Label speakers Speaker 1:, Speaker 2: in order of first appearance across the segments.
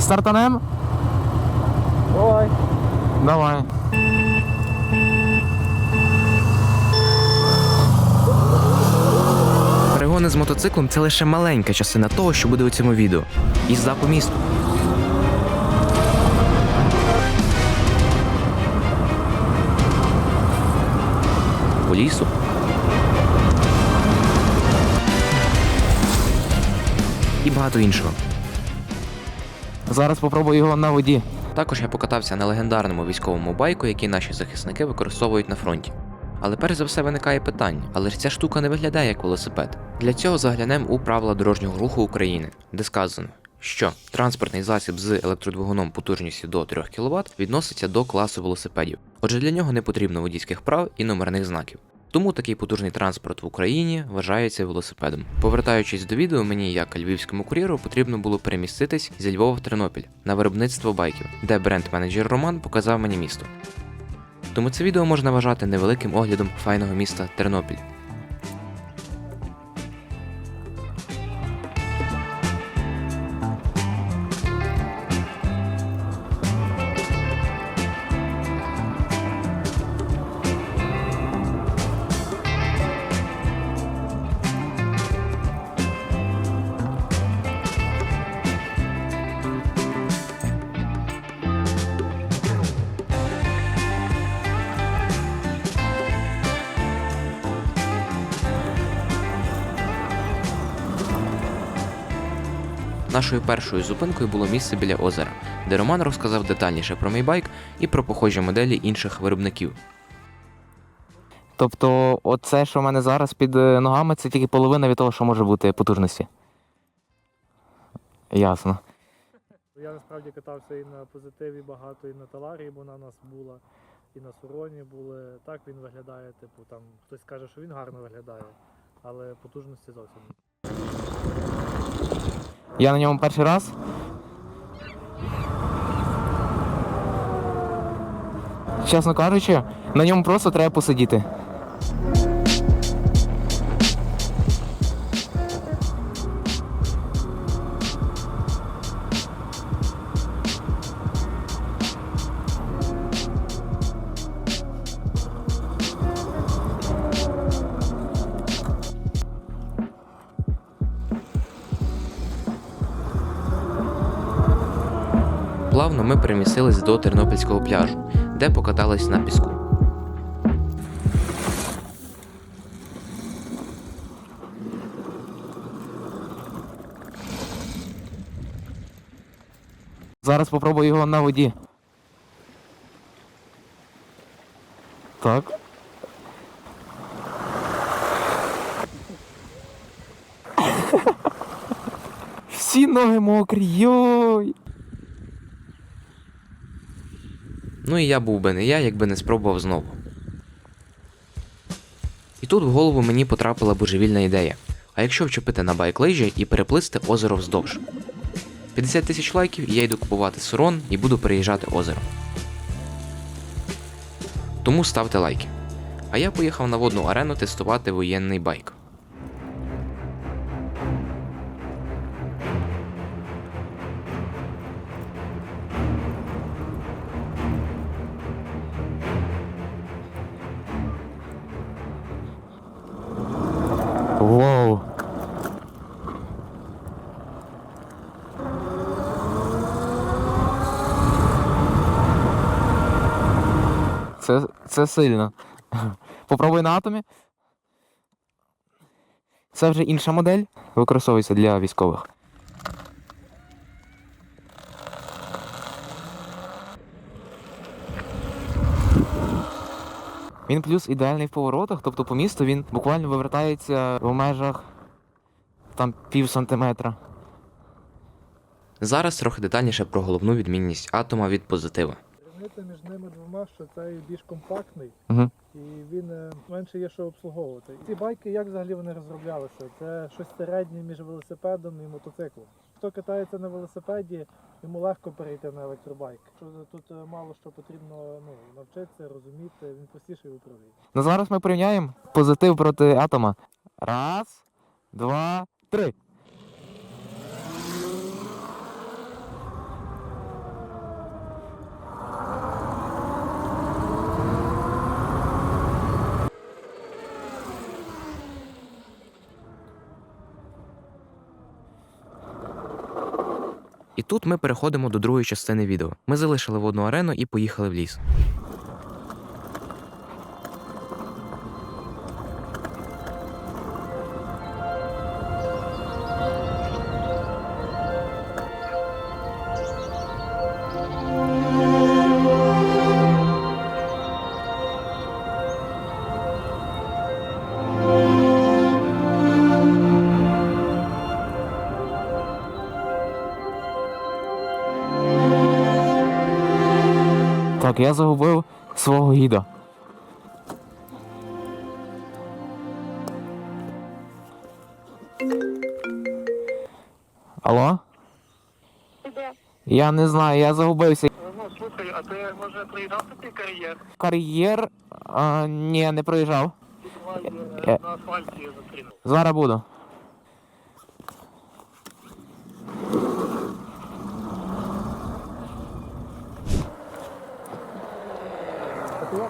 Speaker 1: Стартанем?
Speaker 2: Давай.
Speaker 1: Давай.
Speaker 3: Перегони з мотоциклом це лише маленька частина того, що буде у цьому відео. Їзда по місту. По лісу. І багато іншого.
Speaker 1: Зараз попробую його на воді.
Speaker 3: Також я покатався на легендарному військовому байку, який наші захисники використовують на фронті. Але перш за все виникає питання: але ж ця штука не виглядає як велосипед. Для цього заглянемо у правила дорожнього руху України, де сказано, що транспортний засіб з електродвигуном потужністю до 3 кВт відноситься до класу велосипедів. Отже, для нього не потрібно водійських прав і номерних знаків. Тому такий потужний транспорт в Україні вважається велосипедом. Повертаючись до відео, мені як львівському кур'єру потрібно було переміститись зі Львова в Тернопіль на виробництво байків, де бренд-менеджер Роман показав мені місто. Тому це відео можна вважати невеликим оглядом файного міста Тернопіль. Нашою першою зупинкою було місце біля озера, де Роман розказав детальніше про мій байк і про похожі моделі інших виробників.
Speaker 1: Тобто, оце, що в мене зараз під е, ногами, це тільки половина від того, що може бути потужності. Ясно.
Speaker 2: Я насправді катався і на позитиві багато, і на таларі, бо вона у нас була, і на суроні були. Так він виглядає, типу, там хтось каже, що він гарно виглядає, але потужності зовсім.
Speaker 1: Я на ньому перший раз. Чесно кажучи, на ньому просто треба посидіти.
Speaker 3: Ми перемістились до Тернопільського пляжу, де покатались на піску.
Speaker 1: Зараз попробую його на воді. Так. Всі ноги мокрі, йой.
Speaker 3: Ну і я був би не я, якби не спробував знову. І тут в голову мені потрапила божевільна ідея. А якщо вчепити на байк лижі і переплисти озеро вздовж? 50 тисяч лайків і я йду купувати сурон і буду переїжджати озеро. Тому ставте лайки. А я поїхав на водну арену тестувати воєнний байк.
Speaker 1: Воу. Це, це сильно. Попробуй на атомі. Це вже інша модель, використовується для військових. Він плюс ідеальний в поворотах, тобто по місту він буквально вивертається в межах там пів сантиметра.
Speaker 3: Зараз трохи детальніше про головну відмінність атома від позитива.
Speaker 2: Різниця між ними двома, що цей більш компактний
Speaker 1: Угу.
Speaker 2: і він е, менше є що обслуговувати. Ці байки, як взагалі вони розроблялися? Це щось середнє між велосипедом і мотоциклом. Хто катається на велосипеді, йому легко перейти на електробайк. Тут е, мало що потрібно ну, навчитися, розуміти, він простіший в управлінні.
Speaker 1: Ну зараз ми порівняємо позитив проти атома. Раз, два, три.
Speaker 3: І тут ми переходимо до другої частини відео. Ми залишили водну арену і поїхали в ліс.
Speaker 1: Так, я загубив свого гіда. Алло?
Speaker 4: Де?
Speaker 1: Я не знаю, я загубився.
Speaker 4: Ну, слухай, а ти може приїжджав на кар'єр?
Speaker 1: Кар'єр. А, ні, не проїжджав. Е.
Speaker 4: е, на асфальті зустріну.
Speaker 1: Зараз буду.
Speaker 2: А ти як ти зупинився?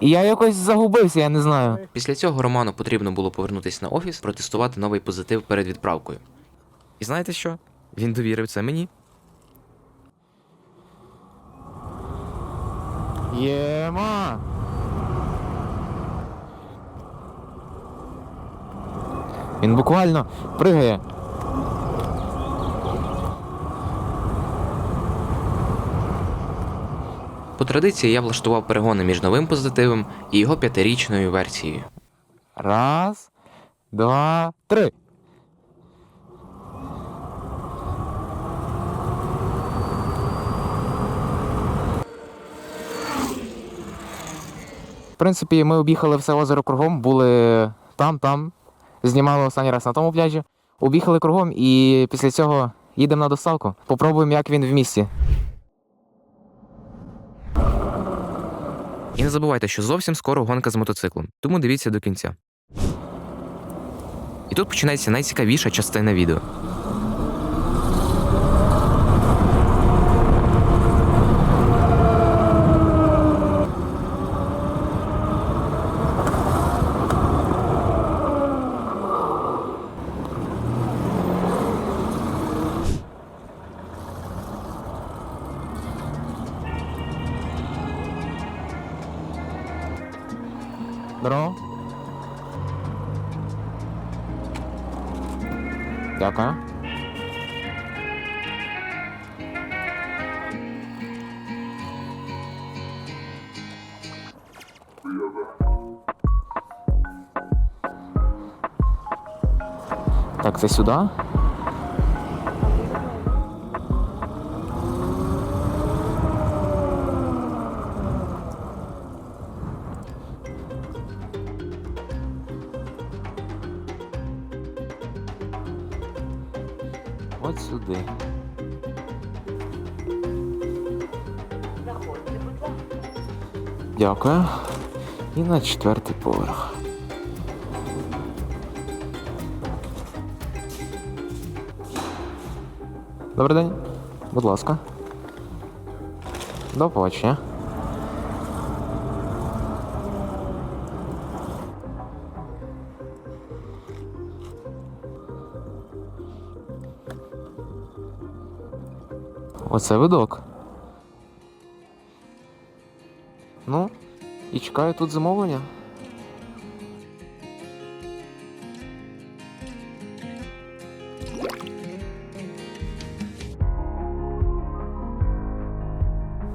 Speaker 1: Я якось загубився, я не знаю.
Speaker 3: Після цього Роману потрібно було повернутися на офіс, протестувати новий позитив перед відправкою. І знаєте що? Він довірив це мені.
Speaker 1: Єма. Він буквально пригає.
Speaker 3: По традиції я влаштував перегони між новим позитивом і його п'ятирічною версією.
Speaker 1: Раз, два, три. В принципі, ми об'їхали все озеро кругом, були там, там, знімали останній раз на тому пляжі. Об'їхали кругом і після цього їдемо на доставку. Попробуємо, як він в місті.
Speaker 3: І не забувайте, що зовсім скоро гонка з мотоциклом, тому дивіться до кінця. І тут починається найцікавіша частина відео.
Speaker 1: Здорово. Дякую. Так, це сюди? Дякую. І на четвертий поверх. Добрий день. Будь ласка. До побачення. Оце видок. І чекаю тут замовлення.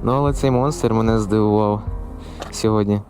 Speaker 1: Ну, але цей монстр мене здивував сьогодні.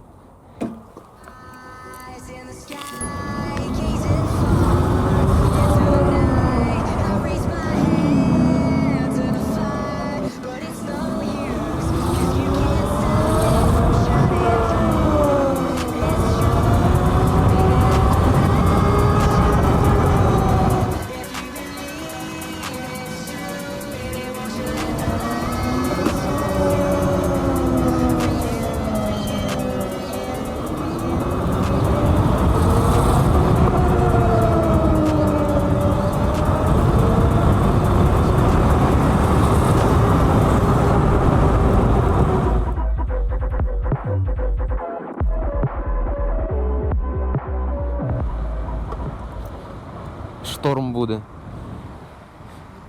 Speaker 1: Шторм буде.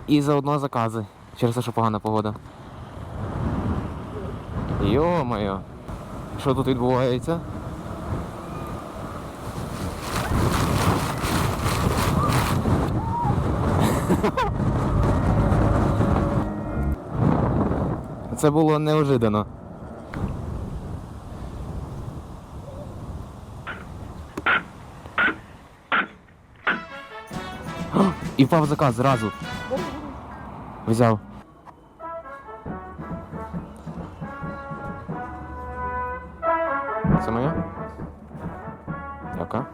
Speaker 1: і заодно закази через те, що погана погода. Йо-моє. Що тут відбувається? Це було неожиданно. І впав заказ зразу. Взяв. Це моя? Яка?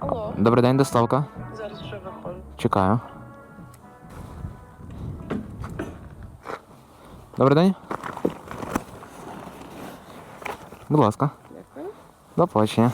Speaker 4: Алло,
Speaker 1: Добрий день, доставка.
Speaker 4: зараз вже виходжу.
Speaker 1: Чекаю. Добрий день. Будь ласка.
Speaker 4: Дякую.
Speaker 1: До побачення.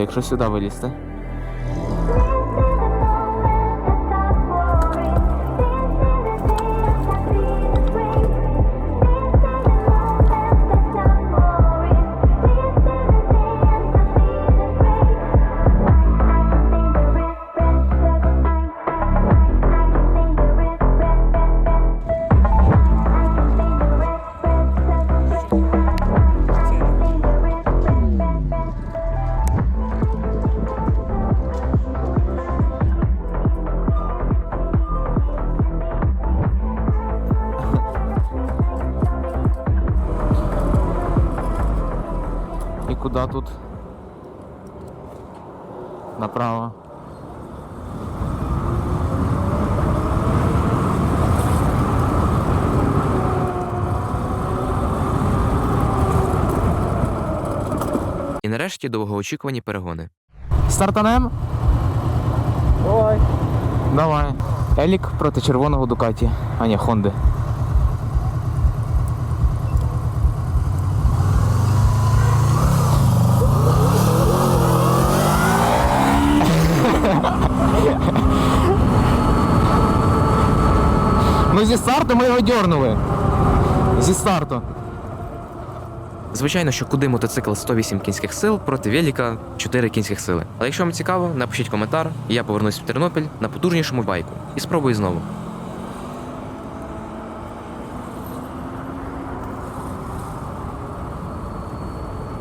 Speaker 1: Якщо сюди вилізти.
Speaker 3: Нарешті довгоочікувані перегони.
Speaker 1: Стартанем?
Speaker 2: Ой,
Speaker 1: Давай. Елік проти червоного Дукаті. А ні, Хонди. Ну зі старту ми його дьорнули. Зі старту.
Speaker 3: Звичайно, що куди мотоцикл 108 кінських сил проти веліка 4 кінських сили. Але якщо вам цікаво, напишіть коментар, і я повернусь в Тернопіль на потужнішому байку і спробую знову.